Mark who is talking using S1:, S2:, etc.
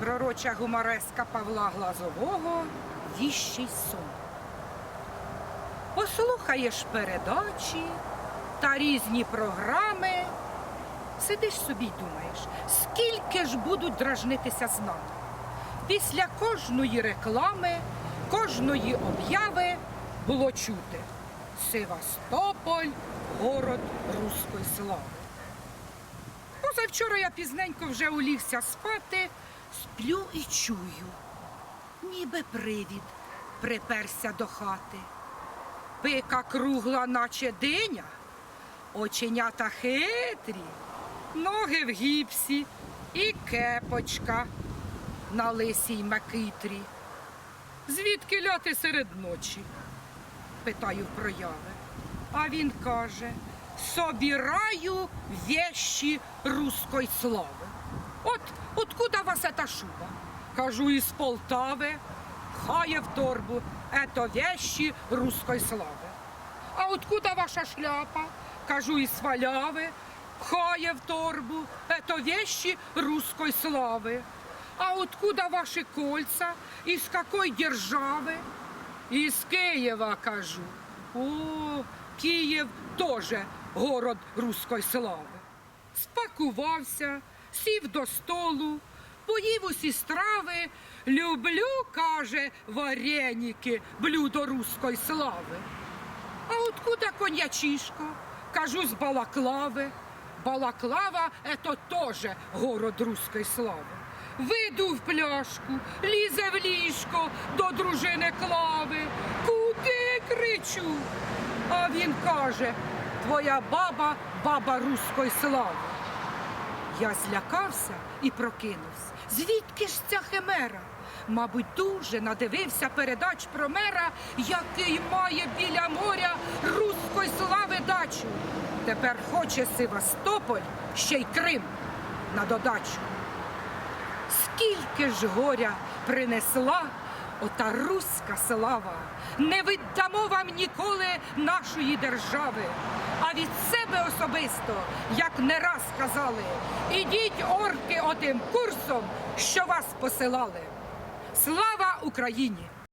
S1: Пророча гумореска Павла Глазового Віщий сон. Послухаєш передачі та різні програми. Сидиш собі й думаєш, скільки ж будуть дражнитися з нами. Після кожної реклами, кожної обяви було чути Севастополь, город руської слави. Позавчора я пізненько вже улігся спати, сплю і чую, ніби привід приперся до хати. Пика кругла, наче диня, оченята хитрі, ноги в гіпсі і кепочка на лисій макитрі. Звідки ляти серед ночі? питаю прояви. А він каже: собираю вещи руської слави. От откуда вас эта шуба? Кажу, із Полтави. Хає в торбу, это вещи руської слави. А откуда ваша шляпа? Кажу, із Валяви. Хає в торбу, это вещи руської слави. А откуда ваши кольца? Из какой держави? Із Києва кажу. О, Київ теж город руської слави. Спакувався, сів до столу, поїв усі страви. Люблю, каже, вареники, блюдо руської слави. А откуда коньячишка? Кажу, з Балаклави. Балаклава – это тоже город руської слави. Вийду в пляшку, лізе в ліжко до дружини Клави. Куди кричу? А він каже, твоя баба баба руської слави. Я злякався і прокинувся. Звідки ж ця химера? Мабуть, дуже надивився передач про мера, який має біля моря руської слави дачу. Тепер хоче Севастополь, ще й Крим на додачу. Скільки ж горя принесла ота руська слава, не віддамо вам ніколи нашої держави. А від себе особисто, як не раз казали, ідіть орки отим курсом, що вас посилали. Слава Україні!